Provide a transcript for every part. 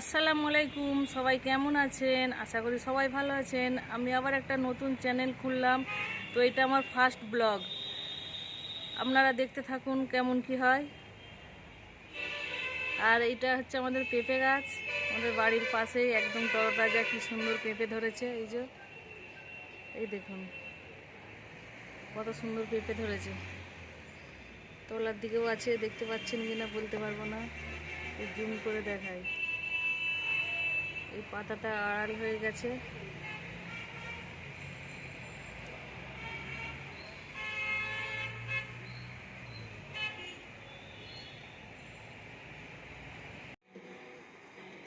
আসসালামু আলাইকুম, সবাই কেমন আছেন? আশা করি সবাই ভালো আছেন। আমি আবার একটা নতুন চ্যানেল খুললাম, তো এটা আমার ফার্স্ট ব্লগ। আপনারা দেখতে থাকুন কেমন কি হয়। আর এটা হচ্ছে আমাদের পেঁপে গাছ। আমাদের বাড়ির পাশেই একদম তরতাজা কি সুন্দর পেঁপে ধরেছে, এই যে। এই দেখুন, কত সুন্দর পেঁপে ধরেছে। তোলার দিকেও আছে, দেখতে পাচ্ছেন কিনা বলতে পারব না। জুম করে দেখাই। এই পাতাটা আড়াল হয়ে গেছে।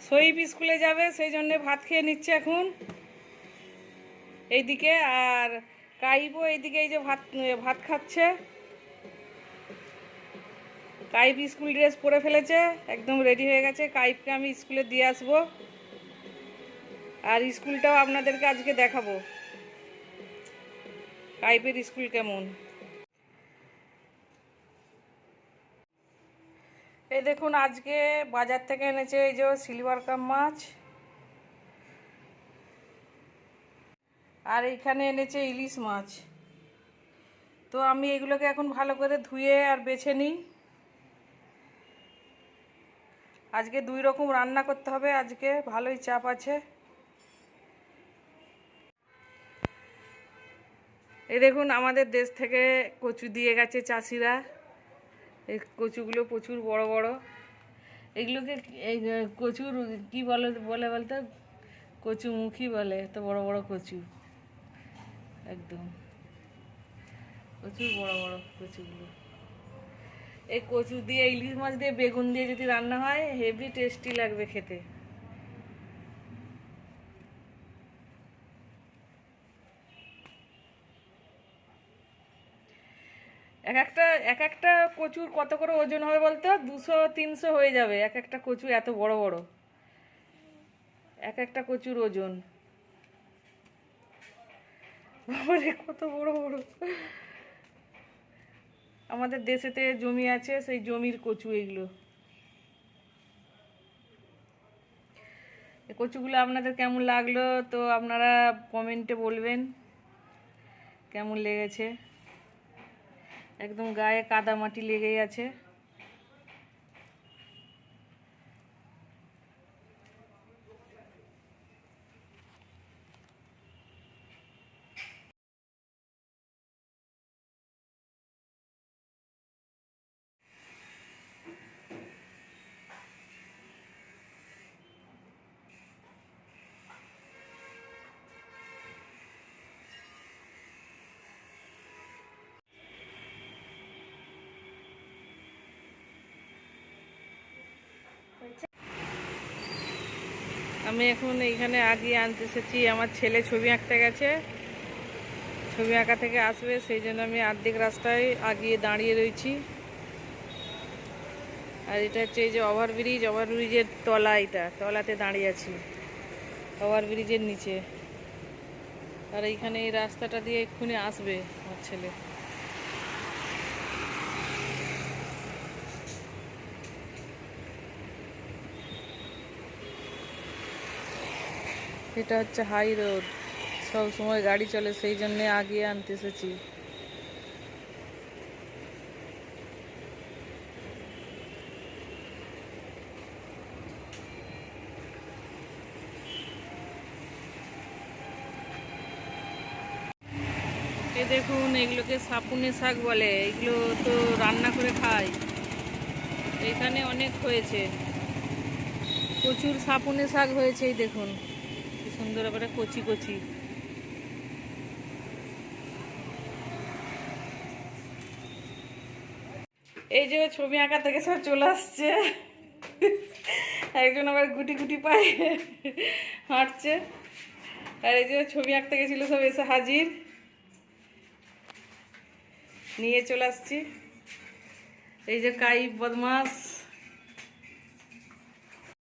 সইব স্কুলে যাবে, সেই জন্য ভাত খেয়ে নিচ্ছে এখন। এইদিকে আর কাইবও এইদিকে এই যে ভাত ভাত খাচ্ছে। কাইব স্কুল ড্রেস পরে ফেলেছে, একদম রেডি হয়ে গেছে। কাইবকে আমি স্কুলে দিয়ে আসব। আর স্কুলটাও আপনাদেরকে আজকে দেখাবো। কাইপের স্কুল কেমন? এই দেখুন, আজকে বাজার থেকে এনেছে এই যে সিলভার কাপ মাছ। আর এইখানে এনেছে ইলিশ মাছ। তো আমি এগুলোকে এখন ভালো করে ধুয়ে আর বেছে নিই। আজকে দুই রকম রান্না করতে হবে, আজকে ভালোই চাপ আছে। এই দেখুন, আমাদের দেশ থেকে কচু দিয়ে গেছে চাষিরা। এই কচুগুলো প্রচুর বড় বড়। এগুলোকে এই কচুর কী বলে বলে বলতে? কচু মুখী বলে তো বড় বড় কচু। একদম। প্রচুর বড় বড় কচুগুলো। এই কচু দিয়ে, ইলিশ মাছ দিয়ে, বেগুন দিয়ে যদি রান্না হয়, হেভি টেস্টি লাগবে খেতে। এক একটা এক একটা কচুর কত করে ওজন হবে বলতো? দুশো, তিনশো হয়ে যাবে এক একটা কচু এত বড় বড়। এক একটা কচুর ওজন। কত বড় বড়। আমাদের দেশেতে জমি আছে, সেই জমির কচু এগুলো। কচুগুলো আপনাদের কেমন লাগল তো আপনারা কমেন্টে বলবেন। কেমন লেগেছে? একদম গায়ে কাদা মাটি লেগেই আছে। আমি এখন এইখানে আগিয়ে আনতে এসেছি আমার ছেলে ছবি আঁকতে গেছে। ছবি আঁকা থেকে আসবে, সেই জন্য আমি অর্ধেক রাস্তায় আগিয়ে দাঁড়িয়ে রয়েছি। আর এটা হচ্ছে এই যে ওভারব্রিজ ওভারব্রিজের তলা এটা, তলাতে দাঁড়িয়ে আছি। ওভারব্রিজের নিচে। আর এইখানে এই রাস্তাটা দিয়ে এক্ষুনি আসবে আমার ছেলে। এটা হচ্ছে হাই রোড সব সময় গাড়ি চলে, সেই জন্য আগিয়ে আনতে এসেছি। এ দেখুন, এগুলোকে সাপুনে শাক বলে। এগুলো তো রান্না করে খায়। এখানে অনেক হয়েছে। প্রচুর সাপুনে শাক হয়েছে দেখুন। সুন্দর করে কচি কচি। এই যে ছবি আঁকা থেকে সব চলে আসছে। একজন আবার গুটি গুটি পায়ে হাঁটছে। আর এই যে ছবি আঁকতে গেছিল সব এসে হাজির। নিয়ে চলে আসছি। এই যে কাই বদমাস।